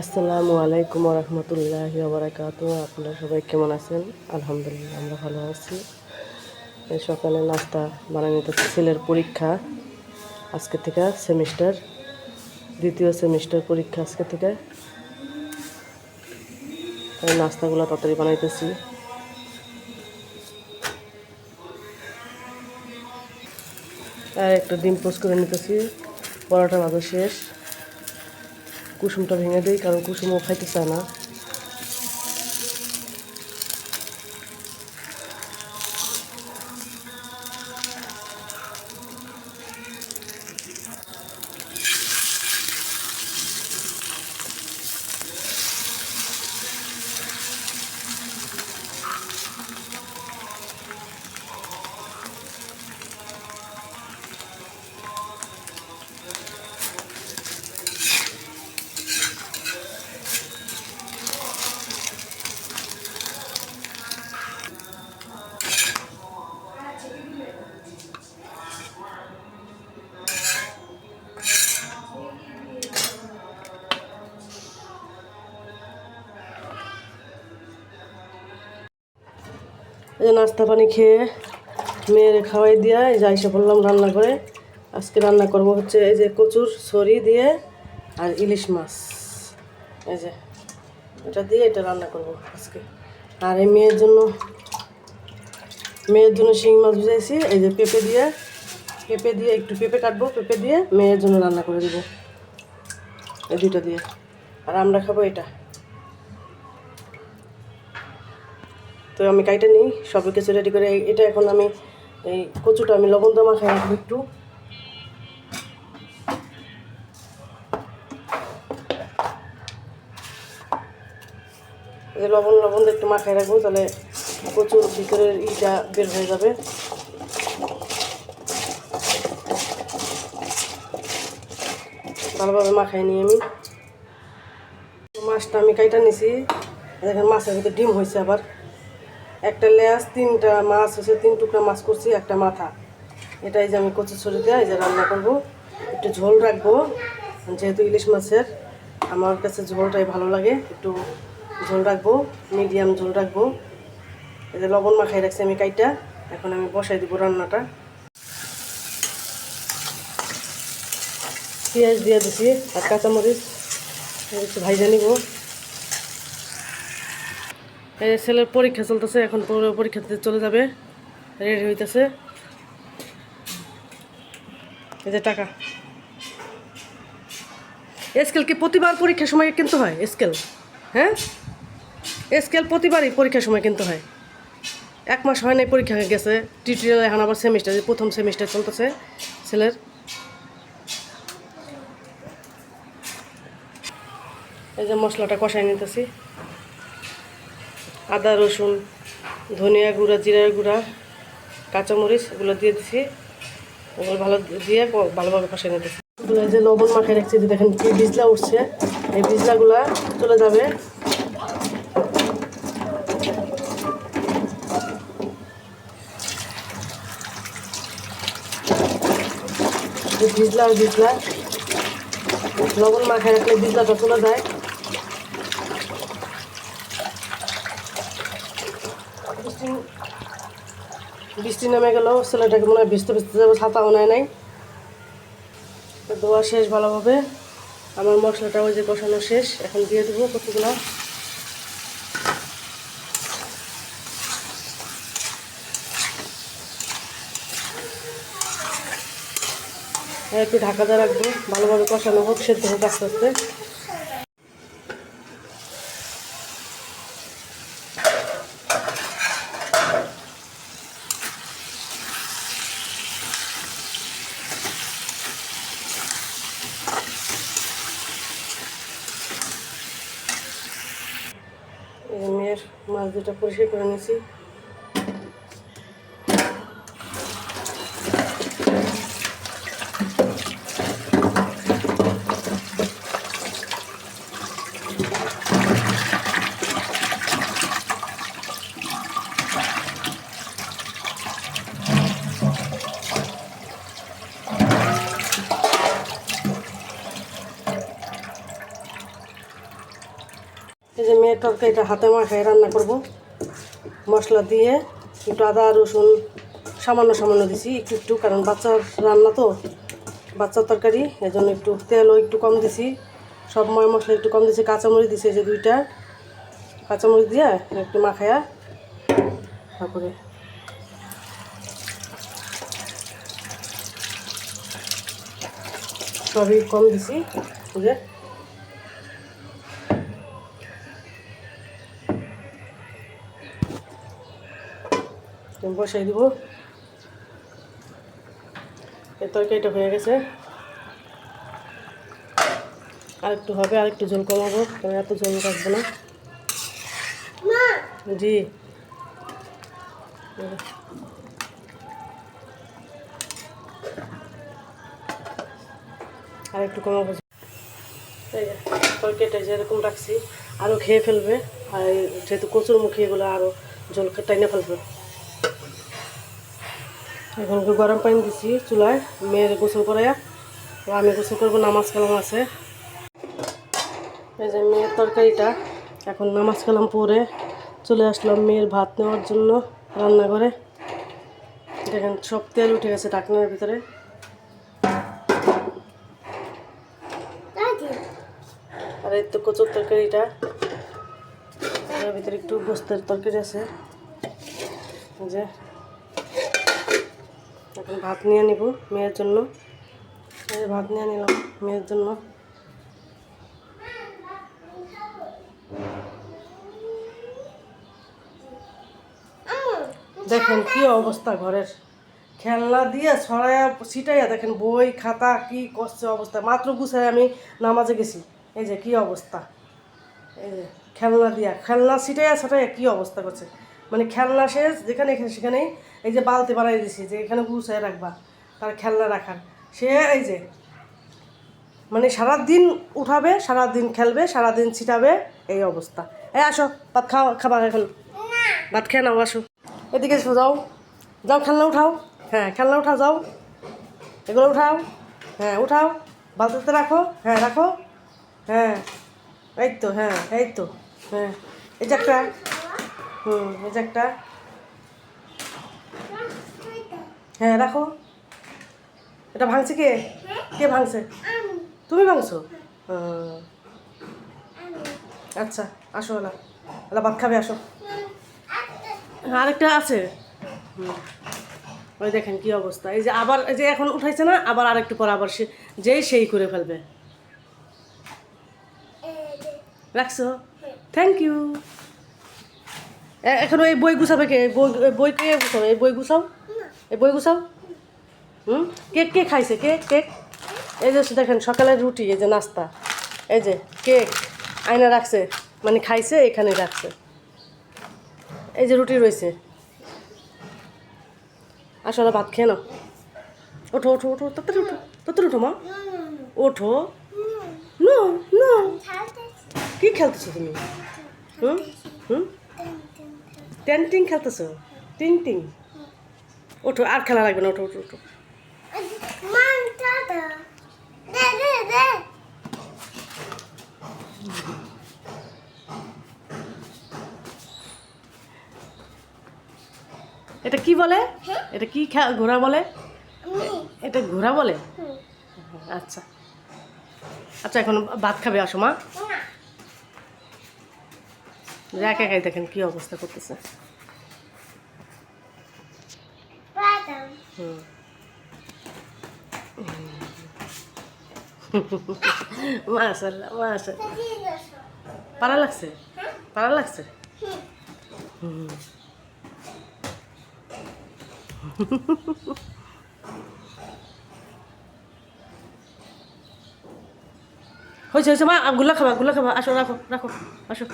আসসালামু আলাইকুম রহমতুল্লাহ আপনারা সবাই কেমন আছেন? আলহামদুলিল্লাহ, আমরা ভালো আছি। সকালে নাস্তা বানিয়ে নিতেছি ছেলের পরীক্ষা আজকে থেকে, সেমিস্টার, দ্বিতীয় সেমিস্টার পরীক্ষা আজকে থেকে। তাই নাস্তাগুলো তাড়াতাড়ি বানাইতেছি। আর একটা ডিম পোস্ট করে নিতেছি, পরোটা ভাজা শেষ। কুসুমটা ভেঙে দিই কারণ কুসুমও খাইতে চায় না। নাস্তা পানি খেয়ে মেয়ের খাওয়াই দিয়া এই যে আইসা বললাম রান্না করে। আজকে রান্না করব হচ্ছে এই যে কচুর ছড়ি দিয়ে আর ইলিশ মাছ। এই যে এটা দিয়ে এটা রান্না করব আজকে। আর এই মেয়ের জন্য মেয়ের জন্য শিং মাছ বুঝাইছি এই যে পেঁপে দিয়ে। পেঁপে দিয়ে একটু পেঁপে কাটবো, পেঁপে দিয়ে মেয়ের জন্য রান্না করে দেবো। এই দুটো দিয়ে। আর আমরা খাব এটা। তো আমি কাইটা নিই, সব কিছু রেডি করে এটা এখন আমি এই কচুটা আমি লবণ দমা খাই রাখব একটু লবণ লবণ একটু মাখায় রাখব, তাহলে কচুর ভিতরের ইটা বের হয়ে যাবে। ভালোভাবে মাখাই নিই আমি। মাছটা আমি কাইটা নিছি, দেখেন মাছের ভিতরে ডিম হয়েছে আবার। একটা লেয়াস তিনটা মাছ হচ্ছে তিন টুকরা মাছ করছি, একটা মাথা। এটাই যে আমি কচু ছড়ি দিয়ে এই যে রান্না করব। একটু ঝোল রাখব, যেহেতু ইলিশ মাছের। আমার কাছে ঝোলটাই ভালো লাগে, একটু ঝোল রাখব, মিডিয়াম ঝোল রাখব। এই যে লবণ মাখাই রাখছি আমি কাইটা, এখন আমি বসাই দিব রান্নাটা। পেঁয়াজ দিয়ে দিছি, আর কাঁচামরিচ ভাইজা নিব। ছেলের পরীক্ষা চলতেছে, এখন পুরো পরীক্ষা দিতে চলে যাবে। রেডি হইতেছে। এই যে টাকা। স্কেল কি প্রতিবার পরীক্ষার সময় কিনতে হয়? স্কেল হ্যাঁ? স্কেল প্রতিবারই পরীক্ষার সময় কিনতে হয়। এক মাস হয় নাই পরীক্ষা গেছে। টিউটোরিয়াল এখন আবার সেমিস্টার প্রথম সেমিস্টার চলতেছে ছেলের। এই যে মশলাটা কষাই নিতেছি। আদা, রসুন, ধনিয়া গুঁড়া জিরার গুঁড়া, কাঁচামরিচ এগুলো দিয়ে দিছি। এগুলো ভালো দিয়ে ভালোভাবে কষাই নিতেছি। যে লবণ মাখায় রাখছি যে দেখেন কি বিজলা উঠছে। এই বিজলাগুলা চলে যাবে। বিজলা আর বিজলা। লবণ মাখায় রাখলে বিজলাটা চলে যায় বৃষ্টি বৃষ্টি নেমে গেল, ছেলেটাকে মনে হয় ভিজতে ভিজতে যাবে ছাতাও নেয় নাই। দোয়া শেষ ভালোভাবে। আমার মশলাটা ওই যে কষানো শেষ, এখন দিয়ে দেবো কতগুলো। একটু ঢাকা দিয়ে রাখব, ভালোভাবে কষানো হোক, সেদ্ধ হোক আস্তে আস্তে। মাছ দুটো পরিষ্কার করে নিয়েছি। তরকারিটা হাতে মাখায় রান্না করব। মশলা দিয়ে একটু আদা, রসুন, সামান্য সামান্য দিছি, একটু একটু, কারণ বাচ্চার রান্না তো, বাচ্চার তরকারি এই জন্য একটু তেলও একটু কম দিছি। সব ময় মশলা একটু কম দিছি, কাঁচামরিচ দিছি যে দুইটা। কাঁচামরিচ দিয়ে একটু মাখায়া তারপরে সবই কম দিছি যে বসাই দিব। এই তরকারিটা হয়ে গেছে। আরেকটু হবে আরেকটু জল কমাবো কারণ এত জল রাখব না। জি। আর একটু কমাবো তরকারিটা যেরকম রাখছি আরও খেয়ে ফেলবে। আর যেহেতু কচুর মুখে এগুলো আরও জল টাইনে ফেলবে। এখন গরম পানি দিছি চুলায়, মেয়ের গোসল করাইয়া আমি গোসল করব, নামাজ কালাম আছে। এই যে মেয়ের তরকারিটা, এখন নামাজ কালাম পরে চলে আসলাম মেয়ের ভাত নেওয়ার জন্য রান্নাঘরে। দেখেন সব তেল উঠে গেছে ডাকনার ভিতরে। আর এই তো কচুর তরকারিটা ভিতরে একটু গোস্তের তরকারি আছে। যে এখন ভাত নিয়ে নিব মেয়ের জন্য। ভাত নিয়ে নিলাম মেয়ের জন্য। দেখেন কি অবস্থা ঘরের। খেলনা দিয়ে ছড়াইয়া ছিটাইয়া দেখেন বই, খাতা কি করছে অবস্থা। মাত্র গুছাই আমি নামাজে গেছি। এই যে কি অবস্থা। এই যে খেলনা দিয়া। খেলনা ছিটাইয়া ছাটাইয়া কি অবস্থা করছে। মানে খেলনা শেষ, যেখানে সেখানেই এই যে বালতি বানাই দিছি, যে এখানে গুছাই রাখবা, তার খেলনা রাখার। সে এই যে মানে সারাদিন উঠাবে, সারাদিন খেলবে, সারাদিন ছিটাবে, এই অবস্থা। এই আসো, ভাত খাও, খাবার এখন। ভাত খেয়ে নাও, আসো। এদিকে এসো, যাও। যাও, খেলনা উঠাও। হ্যাঁ খেলনা উঠাও, যাও। এগুলো উঠাও। হ্যাঁ উঠাও। বালতিতে রাখো। হ্যাঁ রাখো। হ্যাঁ এই তো হ্যাঁ এই তো হ্যাঁ। এই যে একটা, হুম, এই যে একটা। হ্যাঁ রাখো এটা ভাঙছে কে? কে ভাঙছে? তুমি ভাঙছো? আচ্ছা আসো এলা এলা ভাত খাবে, আসো। আরেকটা আছে। ওই দেখেন কি অবস্থা। এই যে আবার, এই যে এখন উঠাইছে না, আবার আরেকটু পর আবার সে, যেই সেই করে ফেলবে। রাখছো? থ্যাংক ইউ এখন এই বই গুছাবে কে? বই বই কে গুছাবে? এই বই গুছাও। এই বই গুছাও। হুম? কেক কে খাইছে? Cake cake. এই যে দেখেন সকালের রুটি এই যে নাস্তা। এই যে কেক আয়না রাখছে মানে খাইছে এখানে রাখছে। এই যে রুটি রয়েছে। আসলে ভাত খেয়ে নাও। ওঠো ওঠো ওঠো তাড়াতাড়ি ওঠো তাড়াতাড়ি ওঠো মা। ওঠো। No no. কি খেলতেছো তুমি? হুম? হুম? টেন টিং খেলতেছো? টিং টিং ওঠো আর খেলা লাগবে না ওঠো ওঠো ওঠো। এটা কি বলে? এটা কি ঘোড়া বলে? এটা ঘোড়া বলে? আচ্ছা। আচ্ছা এখন ভাত খাবে আসো মা। একা একাই দেখেন কি অবস্থা করতেছে হুম। মাশাল্লাহ মাশাল্লাহ। পারা লাগছে? পারা লাগছে। হয়েছে হয়েছে, মা গুলা খাবা গুলা খাবা। আসো, রাখো রাখো, আসো।